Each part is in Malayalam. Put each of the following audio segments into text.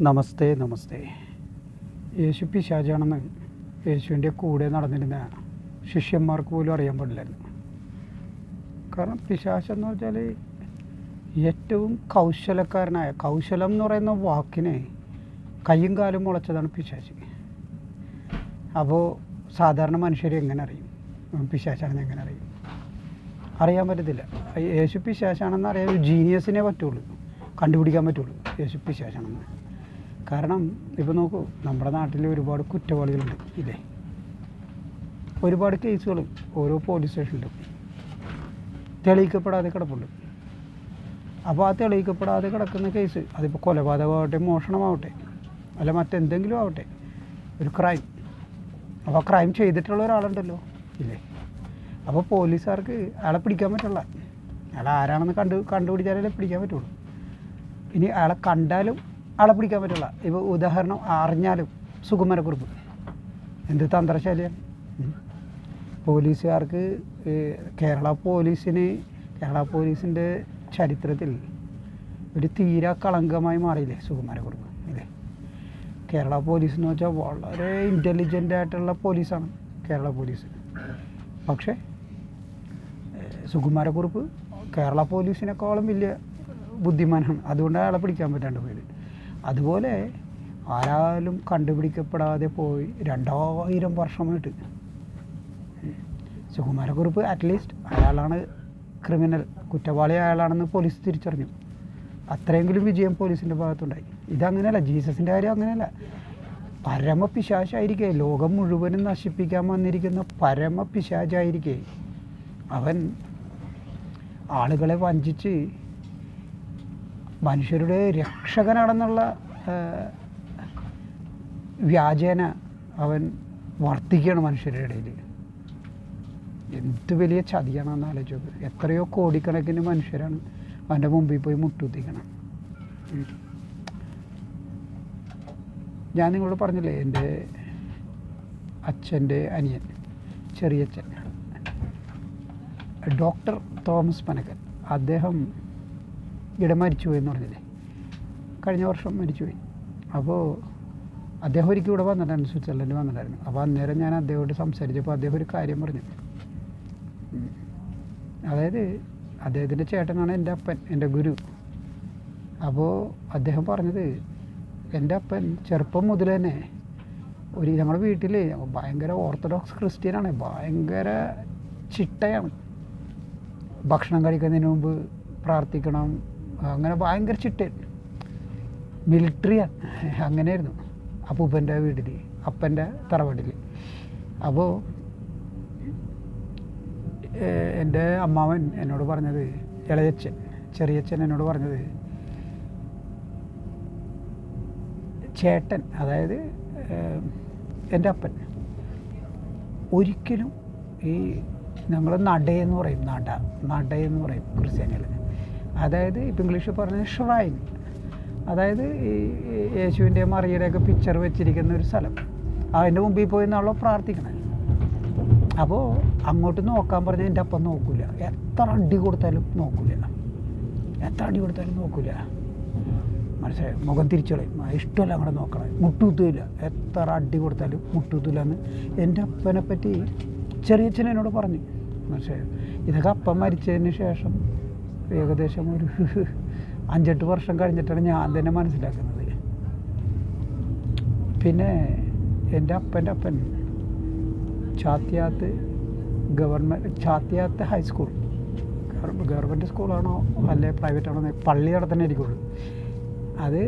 നമസ്തേ നമസ്തേ. യേശു പിശാചാണെന്ന് യേശുവിന്റെ കൂടെ നടന്നിരുന്ന ശിഷ്യന്മാർക്ക് പോലും അറിയാൻ പാടില്ലായിരുന്നു. കാരണം പിശാച് എന്ന് വെച്ചാൽ ഏറ്റവും കൗശലക്കാരനായ കൗശലം എന്ന് പറയുന്ന വാക്കിനെ കയ്യും കാലും മുളച്ചതാണ് പിശാച്. അപ്പോൾ സാധാരണ മനുഷ്യരെ എങ്ങനെ അറിയും? പിശാശാണെന്ന് എങ്ങനെ അറിയും? അറിയാൻ പറ്റത്തില്ല. യേശു പിശാശാണെന്ന് അറിയാൻ ഒരു ജീനിയസിനെ പറ്റുള്ളൂ. കണ്ടുപിടിക്കാൻ പറ്റുള്ളൂ. യേശു പിശാചാണെന്ന് കാരണം ഇപ്പോൾ നോക്കൂ നമ്മുടെ നാട്ടിൽ ഒരുപാട് കുറ്റവാളികളുണ്ട് ഇല്ലേ? ഒരുപാട് കേസുകൾ ഓരോ പോലീസ് സ്റ്റേഷനിലും തെളിയിക്കപ്പെടാതെ കിടപ്പുണ്ട്. അപ്പോൾ ആ തെളിയിക്കപ്പെടാതെ കിടക്കുന്ന കേസ് അതിപ്പോൾ കൊലപാതകമാവട്ടെ മോഷണമാവട്ടെ അല്ല മറ്റെന്തെങ്കിലും ആവട്ടെ ഒരു ക്രൈം അപ്പോൾ ക്രൈം ചെയ്തിട്ടുള്ള ഒരാളുണ്ടല്ലോ ഇല്ലേ? അപ്പോൾ പോലീസുകാർക്ക് അയാളെ പിടിക്കാൻ പറ്റുള്ള അയാൾ ആരാണെന്ന് കണ്ടു കണ്ടുപിടിച്ചാലേ പിടിക്കാൻ പറ്റുള്ളൂ. ഇനി അയാളെ കണ്ടാലും ആളെ പിടിക്കാൻ പറ്റില്ല ഇപ്പോൾ ഉദാഹരണം അറിഞ്ഞാലും സുകുമാരക്കുറിപ്പ് എന്ത് തന്ത്രശാലിയാണ്. പോലീസുകാർക്ക് കേരള പോലീസിന് കേരള പോലീസിന്റെ ചരിത്രത്തിൽ ഒരു തീരാ കളങ്കമായി മാറിയില്ലേ സുകുമാരക്കുറിപ്പ് ഇല്ലേ? കേരള പോലീസ് എന്ന് വെച്ചാൽ വളരെ ഇന്റലിജന്റ് ആയിട്ടുള്ള പോലീസാണ് കേരള പോലീസ്. പക്ഷേ സുകുമാരക്കുറുപ്പ് കേരള പോലീസിനേക്കാളും വലിയ ബുദ്ധിമാനാണ്. അതുകൊണ്ട് അയാളെ പിടിക്കാൻ പറ്റാണ്ട് പോയത്. അതുപോലെ ആരാലും കണ്ടുപിടിക്കപ്പെടാതെ പോയി രണ്ടായിരം വർഷമായിട്ട്. സുകുമാരക്കുറിപ്പ് അറ്റ്ലീസ്റ്റ് അയാളാണ് ക്രിമിനൽ കുറ്റവാളി അയാളാണെന്ന് പോലീസ് തിരിച്ചറിഞ്ഞു. അത്രയെങ്കിലും വിജയം പോലീസിന്റെ ഭാഗത്തുണ്ടായി. ഇതങ്ങനെയല്ല ജീസസിന്റെ കാര്യം അങ്ങനെയല്ല. പരമ പിശാചായിരിക്കേ ലോകം മുഴുവനും നശിപ്പിക്കാൻ വന്നിരിക്കുന്ന പരമ പിശാചായിരിക്കേ അവൻ ആളുകളെ വഞ്ചിച്ച് മനുഷ്യരുടെ രക്ഷകനാണെന്നുള്ള വ്യാജേന അവൻ വർത്തിക്കുകയാണ് മനുഷ്യരുടെ ഇടയിൽ എന്ത് വലിയ ചതിയാണെന്ന് ആലോചിച്ചു എത്രയോ കോടിക്കണക്കിന് മനുഷ്യരാണ് അവന്റെ മുമ്പിൽ പോയി മുട്ടുത്തിക്കണം. ഞാൻ നിങ്ങളോട് പറഞ്ഞില്ലേ എന്റെ അച്ഛന്റെ അനിയൻ ചെറിയച്ഛൻ ഡോക്ടർ തോമസ് പനക്കൻ. അദ്ദേഹം ഇവിടെ മരിച്ചുപോയി എന്ന് പറഞ്ഞില്ലേ? കഴിഞ്ഞ വർഷം മരിച്ചുപോയി. അപ്പോൾ അദ്ദേഹം ഒരിക്കൽ ഇവിടെ വന്നിട്ടായിരുന്നു സ്വിറ്റ്സർലൻഡ് വന്നിട്ടായിരുന്നു. അപ്പോൾ അന്നേരം ഞാൻ അദ്ദേഹത്തോട് സംസാരിച്ചപ്പോൾ അദ്ദേഹം ഒരു കാര്യം പറഞ്ഞു. അതായത് അദ്ദേഹത്തിന്റെ ചേട്ടനാണ് എന്റെ അപ്പൻ എന്റെ ഗുരു. അപ്പോൾ അദ്ദേഹം പറഞ്ഞത് എന്റെ അപ്പൻ ചെറുപ്പം മുതൽ തന്നെ ഒരു ഞങ്ങളുടെ വീട്ടിൽ ഭയങ്കര ഓർത്തഡോക്സ് ക്രിസ്ത്യനാണ്. ഭയങ്കര ചിട്ടയാണ്. ഭക്ഷണം കഴിക്കുന്നതിന് മുമ്പ് പ്രാർത്ഥിക്കണം അങ്ങനെ ഭയങ്കര ചിട്ടയാണ് മിലിറ്ററിയാണ്. അങ്ങനെയായിരുന്നു. അപ്പൂപ്പന്റെ വീട്ടിൽ അപ്പന്റെ തറവാട്ടിൽ അപ്പോൾ എന്റെ അമ്മാവൻ എന്നോട് പറഞ്ഞത് ഇളയച്ചൻ ചെറിയച്ഛൻ എന്നോട് പറഞ്ഞത് ചേട്ടൻ അതായത് എന്റെ അപ്പൻ ഒരിക്കലും ഈ ഞങ്ങൾ നടയെന്ന് പറയും നട നടയെന്ന് പറയും ക്രിസ്ത്യാനികൾ അതായത് ഇപ്പം ഇംഗ്ലീഷിൽ പറഞ്ഞ ഷ്രൈൻ അതായത് ഈ യേശുവിന്റെ മറിയുടെയൊക്കെ പിക്ചർ വെച്ചിരിക്കുന്ന ഒരു സ്ഥലം. അതിന്റെ മുമ്പിൽ പോയി നാളെ പ്രാർത്ഥിക്കണം. അപ്പോൾ അങ്ങോട്ട് നോക്കാൻ പറഞ്ഞാൽ എന്റെ അപ്പം നോക്കില്ല എത്ര അടി കൊടുത്താലും നോക്കില്ല എത്ര അടി കൊടുത്താലും നോക്കില്ല മനസ്സിലായി? മുഖം തിരിച്ചു കളയും. ആ ഇഷ്ടമല്ല അങ്ങോട്ട് നോക്കണേ. മുട്ടുകുത്തില്ല എത്ര അടി കൊടുത്താലും മുട്ടുകുത്തില്ല എന്ന് എന്റെ അപ്പനെ പറ്റി ചെറിയച്ഛൻ എന്നോട് പറഞ്ഞു. മനസ്സിലായോ? ഇതൊക്കെ അപ്പം മരിച്ചതിന് ശേഷം ഏകദേശം ഒരു അഞ്ചെട്ട് വർഷം കഴിഞ്ഞിട്ടാണ് ഞാൻ തന്നെ മനസ്സിലാക്കുന്നത്. പിന്നെ എന്റെ അപ്പന്റെ അപ്പൻ Chathiyath government Chathiyath high school government സ്കൂളാണോ അല്ലെ പ്രൈവറ്റ് ആണോ പള്ളി അവിടെ തന്നെ ഇരിക്കുള്ളൂ. അത്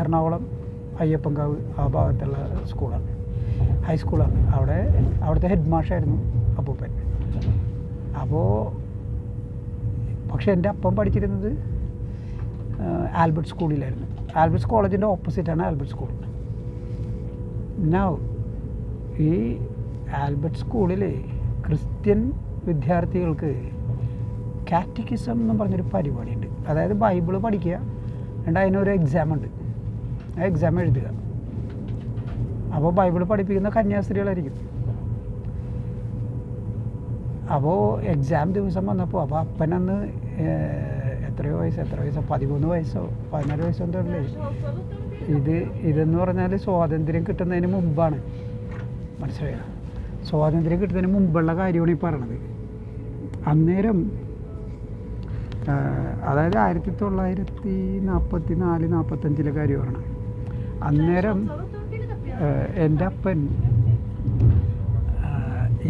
എറണാകുളം അയ്യപ്പൻകാവ് ആ ഭാഗത്തുള്ള സ്കൂളാണ്. ഹൈസ്കൂളാണ് അവിടെ അവിടുത്തെ ഹെഡ് മാഷായിരുന്നു അപ്പൂപ്പൻ. അപ്പോൾ പക്ഷേ എന്റെ അപ്പം പഠിച്ചിരുന്നത് ആൽബർട്ട് സ്കൂളിലായിരുന്നു. ആൽബർട്ട്സ് കോളേജിന്റെ ഓപ്പോസിറ്റാണ് ആൽബർട്ട് സ്കൂൾ. നൗ ഈ ആൽബർട്ട് സ്കൂളിൽ ക്രിസ്ത്യൻ വിദ്യാർത്ഥികൾക്ക് കാറ്റക്കിസം എന്ന് പറഞ്ഞൊരു പരിപാടിയുണ്ട്. അതായത് ബൈബിൾ പഠിക്കുക എന്നിട്ട് അതിനൊരു എക്സാം ഉണ്ട്. ആ എക്സാം എഴുതുക. അപ്പോൾ ബൈബിൾ പഠിപ്പിക്കുന്ന കന്യാസ്ത്രീകളായിരിക്കും. അപ്പോൾ എക്സാം ദിവസം വന്നപ്പോൾ അപ്പോൾ അപ്പനന്ന് എത്രയോ വയസ്സ് എത്ര വയസ്സോ? പതിമൂന്ന് വയസ്സോ? പതിനാല് വയസ്സോ എന്തോ ഉള്ളേ. ഇത് ഇതെന്ന് പറഞ്ഞാൽ സ്വാതന്ത്ര്യം കിട്ടുന്നതിന് മുമ്പാണ്. മനസ്സിലായോ? സ്വാതന്ത്ര്യം കിട്ടുന്നതിന് മുമ്പുള്ള കാര്യമാണ് ഈ പറയണത്. അന്നേരം അതായത് ആയിരത്തി തൊള്ളായിരത്തി നാൽപ്പത്തി നാല് നാൽപ്പത്തഞ്ചിലെ കാര്യമാണ്. അന്നേരം എന്റെ അപ്പൻ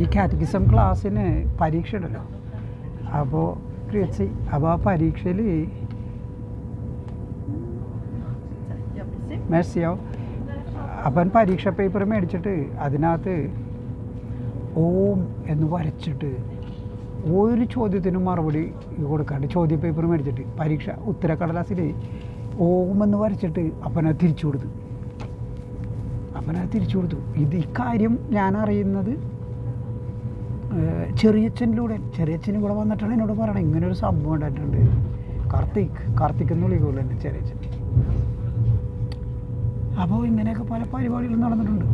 ഈ കാറ്റഗിസം ക്ലാസ്സിന് പരീക്ഷ ഉണ്ടല്ലോ അപ്പോൾ ക്രിയച്ചി അപ്പോൾ ആ പരീക്ഷയിൽ മേഴ്സിയോ? അപ്പൻ പരീക്ഷ പേപ്പർ മേടിച്ചിട്ട് അതിനകത്ത് ഓം എന്ന് വരച്ചിട്ട് ഒരു ചോദ്യത്തിനും മറുപടി കൊടുക്കാണ്ട് ചോദ്യ പേപ്പർ മേടിച്ചിട്ട് പരീക്ഷ ഉത്തരക്കടലാസിൽ ഓം എന്ന് വരച്ചിട്ട് അപ്പനെ തിരിച്ചു കൊടുത്തു. അപ്പനെ തിരിച്ചു കൊടുത്തു. ഇത് ഇക്കാര്യം ഞാൻ അറിയുന്നത് ചെറിയച്ഛനിലൂടെ ചെറിയച്ഛനും കൂടെ വന്നിട്ടാണ് എന്നോട് പറയണത്. ഇങ്ങനെ ഒരു സംഭവം ഉണ്ടായിട്ടുണ്ട്. കാർത്തിക് കാർത്തിക് എന്ന് വിളിക്കുള്ളൂ എന്റെ ചെറിയച്ഛൻ. അപ്പോൾ ഇങ്ങനെയൊക്കെ പല പരിപാടികളും നടന്നിട്ടുണ്ട്.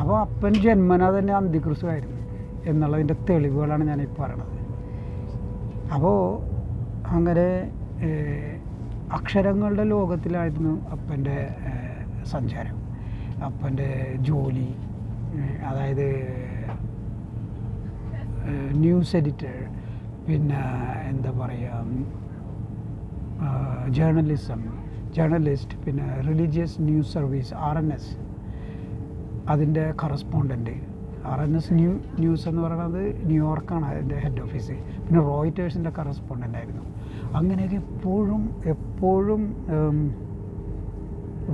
അപ്പോൾ അപ്പൻ ജന്മന തന്നെ അന്തിക്രിസ്തുവായിരുന്നു എന്നുള്ളതിന്റെ തെളിവുകളാണ് ഞാൻ ഈ പറയണത്. അപ്പോൾ അങ്ങനെ അക്ഷരങ്ങളുടെ ലോകത്തിലായിരുന്നു അപ്പന്റെ സഞ്ചാരം. അപ്പന്റെ ജോലി അതായത് ന്യൂസ് എഡിറ്റർ പിന്നെ എന്താ പറയുക ജേർണലിസം ജേർണലിസ്റ്റ് പിന്നെ religious news service R N S അതിന്റെ correspondent R N S new news എന്ന് പറയുന്നത് ന്യൂയോർക്കാണ് അതിന്റെ ഹെഡ് ഓഫീസ്. പിന്നെ റോയിറ്റേഴ്സിന്റെ കറസ്പോണ്ടന്റ് ആയിരുന്നു അങ്ങനെയൊക്കെ എപ്പോഴും എപ്പോഴും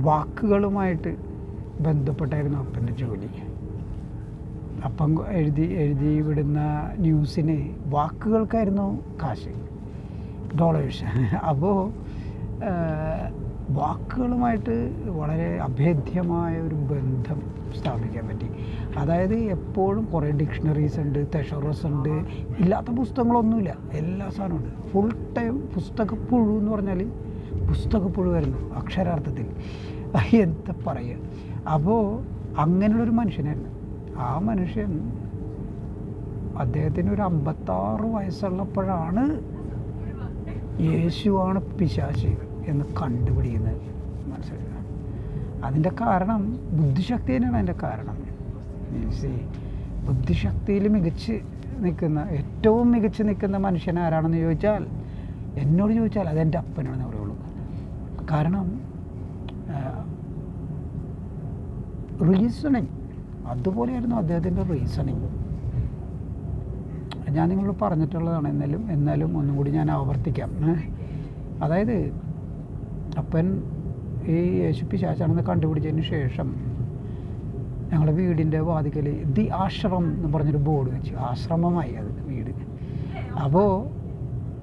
വാക്കുകളുമായിട്ട് ബന്ധപ്പെട്ടായിരുന്നു അപ്പന്റെ ജോലി. അപ്പം എഴുതി എഴുതി വിടുന്ന ന്യൂസിന് വാക്കുകൾക്കായിരുന്നു കാശ് ഡോളേഴ്സ് അപ്പോൾ വാക്കുകളുമായിട്ട് വളരെ അഭേദ്യമായ ഒരു ബന്ധം സ്ഥാപിക്കാൻ പറ്റി. അതായത് എപ്പോഴും കുറേ ഡിക്ഷണറീസ് ഉണ്ട് തെഷറസ് ഉണ്ട് ഇല്ലാത്ത പുസ്തകങ്ങളൊന്നുമില്ല. എല്ലാ സാധനവും ഉണ്ട്. ഫുൾ ടൈം പുസ്തകപ്പുഴു എന്ന് പറഞ്ഞാൽ പുസ്തകപ്പുഴു വരുന്നു അക്ഷരാർത്ഥത്തിൽ. എന്താ പറയുക? അപ്പോൾ അങ്ങനെയുള്ളൊരു മനുഷ്യനായിരുന്നു. ആ മനുഷ്യൻ അദ്ദേഹത്തിന് ഒരു അമ്പത്താറ് വയസ്സുള്ളപ്പോഴാണ് യേശുവാണ് പിശാച് എന്ന് കണ്ടുപിടിക്കുന്നത്. മനസ്സിലാക്കുക അതിന്റെ കാരണം ബുദ്ധിശക്തി തന്നെയാണ് അതിന്റെ കാരണം. See, ബുദ്ധിശക്തിയിൽ മികച്ച് നിൽക്കുന്ന ഏറ്റവും മികച്ച് നിൽക്കുന്ന മനുഷ്യൻ ആരാണെന്ന് ചോദിച്ചാൽ എന്നോട് ചോദിച്ചാൽ അതെന്റെ അപ്പനാണെന്ന് പറയുള്ളൂ. കാരണം റീസണിങ് അതുപോലെയായിരുന്നു അദ്ദേഹത്തിന്റെ റീസണിങ് ഞാൻ നിങ്ങളോട് പറഞ്ഞിട്ടുള്ളതാണ് എന്നാലും എന്നാലും ഒന്നും കൂടി ഞാൻ ആവർത്തിക്കാം. അതായത് അപ്പൻ ഈ യേശു പിശാച്ചാണെന്ന് കണ്ടുപിടിച്ചതിന് ശേഷം ഞങ്ങളുടെ വീടിന്റെ വാതിക്കൽ ദി ആശ്രമം എന്ന് പറഞ്ഞൊരു ബോർഡ് വെച്ചു. ആശ്രമമായി അത് വീട്. അപ്പോൾ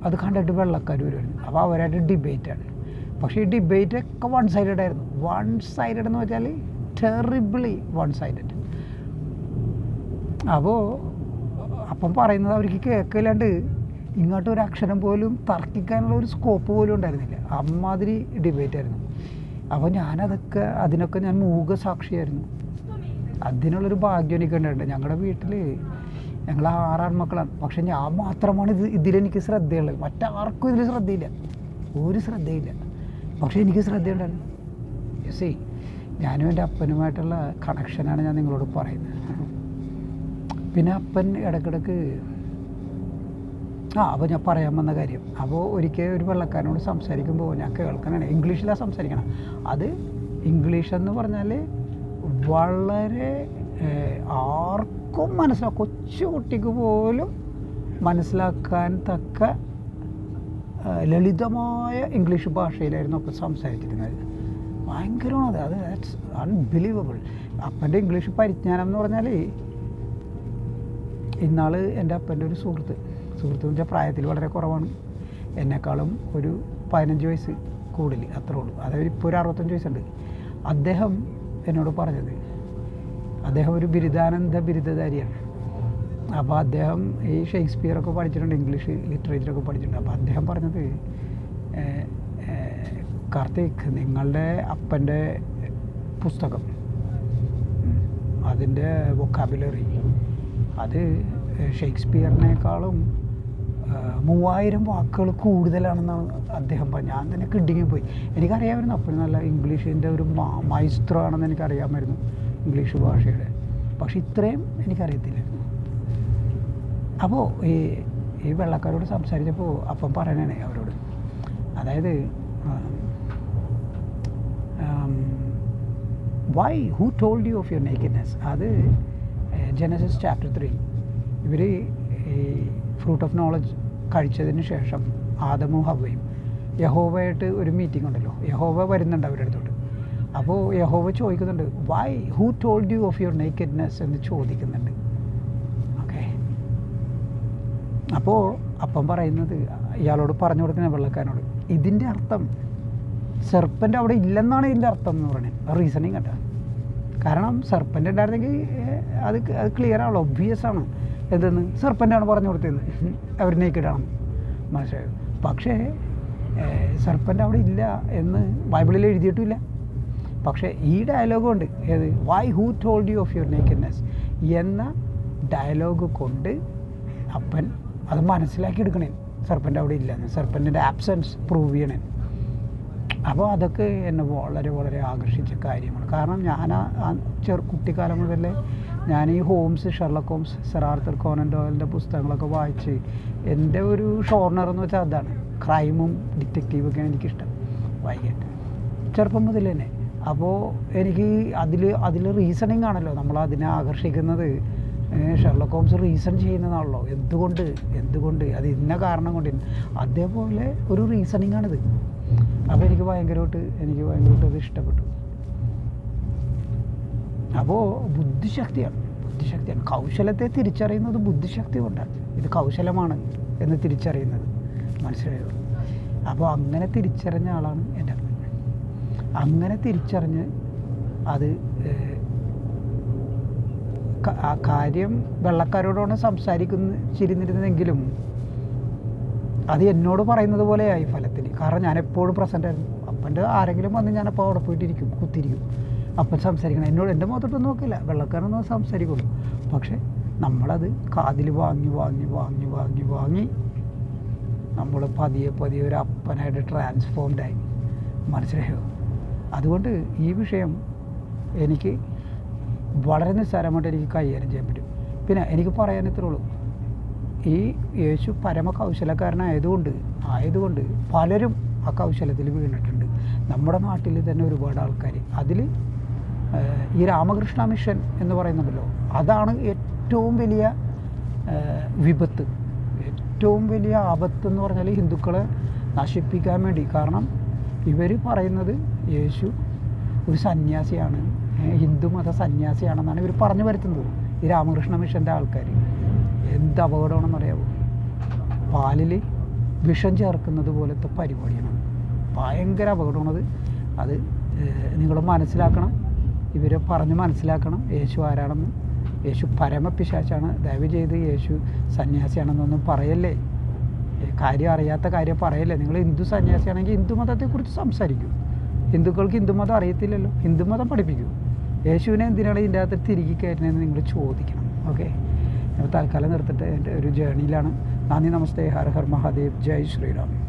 അത് കണ്ടിട്ട് വെള്ളക്കാർ വരുമായിരുന്നു അപ്പോൾ അവരായിട്ട് ഡിബേറ്റാണ് പക്ഷേ ഈ ഡിബേറ്റ് ഒക്കെ വൺ സൈഡഡ് ആയിരുന്നു. വൺ സൈഡഡ് എന്ന് വെച്ചാൽ ടെറിബിളി വൺ സൈഡഡ് അപ്പോൾ അപ്പം പറയുന്നത് അവർക്ക് കേൾക്കില്ലാണ്ട് ഇങ്ങോട്ട് ഒരു അക്ഷരം പോലും തർക്കിക്കാനുള്ള ഒരു സ്കോപ്പ് പോലും ഉണ്ടായിരുന്നില്ല. അമ്മാതിരി ഡിബേറ്റ് ആയിരുന്നു. അപ്പോൾ ഞാനതൊക്കെ അതിനൊക്കെ ഞാൻ മൂക സാക്ഷിയായിരുന്നു. അതിനുള്ളൊരു ഭാഗ്യം എനിക്ക് ഉണ്ടായിട്ടുണ്ട് ഞങ്ങളുടെ വീട്ടിൽ ഞങ്ങൾ ആറാൺമക്കളാണ് പക്ഷെ ഞാൻ മാത്രമാണ് ഇത് ഇതിലെനിക്ക് ശ്രദ്ധയുള്ളത്. മറ്റാർക്കും ഇതിൽ ശ്രദ്ധയില്ല. ഒരു ശ്രദ്ധയില്ല. പക്ഷെ എനിക്ക് ശ്രദ്ധയുണ്ടായിരുന്നു. യെസേ ഞാനും എന്റെ അപ്പനുമായിട്ടുള്ള കണക്ഷനാണ് ഞാൻ നിങ്ങളോട് പറയുന്നത്. പിന്നെ അപ്പൻ ഇടക്കിടക്ക് ആ അപ്പോൾ ഞാൻ പറയാൻ വന്ന കാര്യം. അപ്പോൾ ഒരിക്കൽ ഒരു വെള്ളക്കാരനോട് സംസാരിക്കുമ്പോൾ ഞാൻ കേൾക്കണേ. ഇംഗ്ലീഷിലാണ് സംസാരിക്കണം. അത് ഇംഗ്ലീഷ് എന്ന് പറഞ്ഞാൽ വളരെ ആർക്കും മനസ്സിലാക്കും കൊച്ചു കുട്ടിക്ക് പോലും മനസ്സിലാക്കാൻ തക്ക ലളിതമായ ഇംഗ്ലീഷ് ഭാഷയിലായിരുന്നു അപ്പം സംസാരിച്ചിരുന്നത്. ഭയങ്കരമാണ് അത് അത് ദാറ്റ്സ് അൺബിലീവബിൾ അപ്പന്റെ ഇംഗ്ലീഷ് പരിജ്ഞാനം എന്ന് പറഞ്ഞാൽ ഇന്നാൾ എന്റെ അപ്പന്റെ ഒരു സുഹൃത്ത്. സുഹൃത്ത് വെച്ചാൽ പ്രായത്തിൽ വളരെ കുറവാണ്. എന്നെക്കാളും ഒരു പതിനഞ്ച് വയസ്സ് കൂടുതൽ അത്രേ ഉള്ളൂ. അതായത് ഇപ്പോൾ ഒരു അറുപത്തഞ്ച് വയസ്സുണ്ട്. അദ്ദേഹം എന്നോട് പറഞ്ഞത് അദ്ദേഹം ഒരു ബിരുദാനന്ദ ബിരുദധാരിയാണ്. അപ്പോൾ അദ്ദേഹം ഈ ഷേക്സ്പിയറൊക്കെ പഠിച്ചിട്ടുണ്ട് ഇംഗ്ലീഷ് ലിറ്ററേച്ചറൊക്കെ പഠിച്ചിട്ടുണ്ട്. അപ്പോൾ അദ്ദേഹം പറഞ്ഞത് കാർത്തിക് നിങ്ങളുടെ അപ്പന്റെ പുസ്തകം അതിന്റെ വൊക്കാബുലറി അത് ഷേക്സ്പിയറിനേക്കാളും മൂവായിരം വാക്കുകൾ കൂടുതലാണെന്നാണ് അദ്ദേഹം പറഞ്ഞത്. ഞാൻ തന്നെ കിഡിങ്ങി പോയി. എനിക്കറിയാമായിരുന്നു അപ്പോഴും നല്ല ഇംഗ്ലീഷിന്റെ ഒരു മൈസ്ത്രോ ആണെന്ന് എനിക്കറിയാമായിരുന്നു ഇംഗ്ലീഷ് ഭാഷയുടെ. പക്ഷെ ഇത്രയും എനിക്കറിയത്തില്ലായിരുന്നു അപ്പോൾ ഈ ഈ വെള്ളക്കാരോട് സംസാരിച്ചപ്പോൾ അപ്പം പറയണേ അവരോട്. അതായത് why who told you of your nakedness അത് ജനസിസ് ചാപ്റ്റർ ത്രീ. ഇവർ ഈ ഫ്രൂട്ട് ഓഫ് നോളജ് കഴിച്ചതിന് ശേഷം ആദമും ഹവയും യഹോവയായിട്ട് ഒരു മീറ്റിംഗ് ഉണ്ടല്ലോ. യഹോവ വരുന്നുണ്ട് അവരുടെ അടുത്തോട്ട്. അപ്പോൾ യഹോവ ചോദിക്കുന്നുണ്ട് why who told you of your nakedness എന്ന് ചോദിക്കുന്നുണ്ട്. ഓക്കെ. അപ്പോൾ അപ്പം പറയുന്നത് ഇയാളോട് പറഞ്ഞു കൊടുക്കുന്ന വെള്ളക്കാരനോട് ഇതിന്റെ അർത്ഥം സെർപ്പന്റ് അവിടെ ഇല്ലെന്നാണ് ഇതിന്റെ അർത്ഥം എന്ന് പറയുന്നത് റീസണിങ് കേട്ടോ. കാരണം സർപ്പന്റെ ഉണ്ടായിരുന്നെങ്കിൽ അത് അത് ക്ലിയർ ആണല്ലോ ഒബ്വിയസ് ആണ്. എന്തെന്ന്? സർപ്പന്റാണ് പറഞ്ഞു കൊടുത്തതെന്ന്. അവർ നേക്കിടാണ് മനസ്സിലായോ പക്ഷേ സർപ്പന്റ് അവിടെ ഇല്ല എന്ന് ബൈബിളിൽ എഴുതിയിട്ടില്ല പക്ഷേ ഈ ഡയലോഗ് കൊണ്ട് ഏത്? Why who told you of your nakedness എന്ന ഡയലോഗ് കൊണ്ട് അപ്പൻ അത് മനസ്സിലാക്കി എടുക്കണേ സർപ്പന്റ് അവിടെ ഇല്ലെന്ന് സർപ്പന്റെ ആബ്സെൻസ് പ്രൂവ് ചെയ്യണേ. അപ്പോൾ അതൊക്കെ എന്നെ വളരെ വളരെ ആകർഷിച്ച കാര്യമാണ്. കാരണം ഞാൻ ആ ചെറു കുട്ടിക്കാലം മുതലേ ഞാൻ ഈ Holmes Sherlock Holmes sir Arthur Conan ഡോയലിന്റെ പുസ്തകങ്ങളൊക്കെ വായിച്ച് എന്റെ ഒരു ഷോർണർ എന്ന് വെച്ചാൽ അതാണ്. ക്രൈമും ഡിറ്റക്റ്റീവൊക്കെയാണ് എനിക്കിഷ്ടം വായിക്കാൻ ചെറുപ്പം മുതൽ തന്നെ. അപ്പോൾ എനിക്ക് അതിൽ അതിൽ റീസണിങ് ആണല്ലോ നമ്മൾ അതിനെ ആകർഷിക്കുന്നത്. ഷെർലക് ഹോംസ് റീസൺ ചെയ്യുന്നതാണല്ലോ. എന്തുകൊണ്ട്? എന്തുകൊണ്ട്? അത് ഇന്ന കാരണം കൊണ്ട് അതേപോലെ ഒരു റീസണിങ് ആണിത്. അപ്പോൾ എനിക്ക് ഭയങ്കരമായിട്ട് എനിക്ക് ഭയങ്കരമായിട്ട് അത് ഇഷ്ടപ്പെട്ടു. അപ്പോൾ ബുദ്ധിശക്തിയാണ് ബുദ്ധിശക്തിയാണ്. കൗശലത്തെ തിരിച്ചറിയുന്നത് ബുദ്ധിശക്തി കൊണ്ടാണ്. ഇത് കൗശലമാണ് എന്ന് തിരിച്ചറിയുന്നത്. മനസ്സിലായോ? അപ്പോൾ അങ്ങനെ തിരിച്ചറിഞ്ഞ ആളാണ് എന്റെ അമ്മ അങ്ങനെ തിരിച്ചറിഞ്ഞ് അത് ആ കാര്യം വെള്ളക്കാരോടാണ് സംസാരിക്കുന്ന ചിരുന്നിരുന്നെങ്കിലും അത് എന്നോട് പറയുന്നത് പോലെയായി ഫലത്തിന് കാരണം ഞാൻ എപ്പോഴും പ്രസന്റ് ആയിരുന്നു. അപ്പന്റെ ആരെങ്കിലും വന്ന് ഞാനപ്പോൾ അവിടെ പോയിട്ടിരിക്കും കുത്തിരിക്കും അപ്പം സംസാരിക്കണം. എന്നോട് എന്റെ മുഖത്തോട്ട് നോക്കില്ല. വെള്ളക്കാരൊന്നും സംസാരിക്കുള്ളൂ. പക്ഷേ നമ്മളത് കാതിൽ വാങ്ങി വാങ്ങി വാങ്ങി വാങ്ങി വാങ്ങി നമ്മൾ പതിയെ പതിയെ ഒരു അപ്പനായിട്ട് ട്രാൻസ്ഫോംഡായി മനസ്സിലായോ? അതുകൊണ്ട് ഈ വിഷയം എനിക്ക് വളരെ നിസ്സാരമായിട്ട് എനിക്ക് കൈകാര്യം ചെയ്യാൻ പറ്റും. പിന്നെ എനിക്ക് പറയാൻ ഇത്രേ ഉള്ളൂ. ഈ യേശു പരമ കൗശലക്കാരനായതുകൊണ്ട് ആയതുകൊണ്ട് പലരും ആ കൗശലത്തിൽ വീണിട്ടുണ്ട്. നമ്മുടെ നാട്ടിൽ തന്നെ ഒരുപാട് ആൾക്കാർ അതിൽ ഈ രാമകൃഷ്ണ മിഷൻ എന്ന് പറയുന്നുണ്ടല്ലോ അതാണ് ഏറ്റവും വലിയ വിപത്ത്. ഏറ്റവും വലിയ ആപത്ത് എന്ന് പറഞ്ഞാൽ ഹിന്ദുക്കളെ നശിപ്പിക്കാൻ വേണ്ടി. കാരണം ഇവർ പറയുന്നത് യേശു ഒരു സന്യാസിയാണ് ഹിന്ദു മത സന്യാസിയാണെന്നാണ് ഇവർ പറഞ്ഞു വരുത്തുന്നത് ഈ രാമകൃഷ്ണ മിഷന്റെ ആൾക്കാർ എന്ത് അപകടമാണെന്ന് അറിയാമോ പാലിൽ വിഷം ചേർക്കുന്നത് പോലത്തെ പരിപാടിയാണ്. ഭയങ്കര അപകടമാണത്. അത് നിങ്ങൾ മനസ്സിലാക്കണം. ഇവരെ പറഞ്ഞ് മനസ്സിലാക്കണം. യേശു ആരാണെന്ന്. യേശു പരമപിശാച്ചാണ് ദയവ് ചെയ്ത് യേശു സന്യാസിയാണെന്നൊന്നും പറയല്ലേ? കാര്യം അറിയാത്ത കാര്യം പറയല്ലേ? നിങ്ങൾ ഹിന്ദു സന്യാസിയാണെങ്കിൽ ഹിന്ദു മതത്തെക്കുറിച്ച് സംസാരിക്കൂ. ഹിന്ദുക്കൾക്ക് ഹിന്ദു ഹിന്ദുമതം അറിയത്തില്ലല്ലോ. ഹിന്ദുമതം പഠിപ്പിക്കൂ. യേശുവിനെ എന്തിനാണ് ഇതിന്റെ അകത്ത് തിരികെ കയറ്റുന്നതെന്ന് നിങ്ങൾ ചോദിക്കണം. ഓക്കെ? തൽക്കാലം നിർത്തിട്ട്. എന്റെ ഒരു ജേണിയിലാണ് നന്ദി നമസ്തേ. ഹർ ഹർ മഹാദേവ്. ജയ് ശ്രീറാം.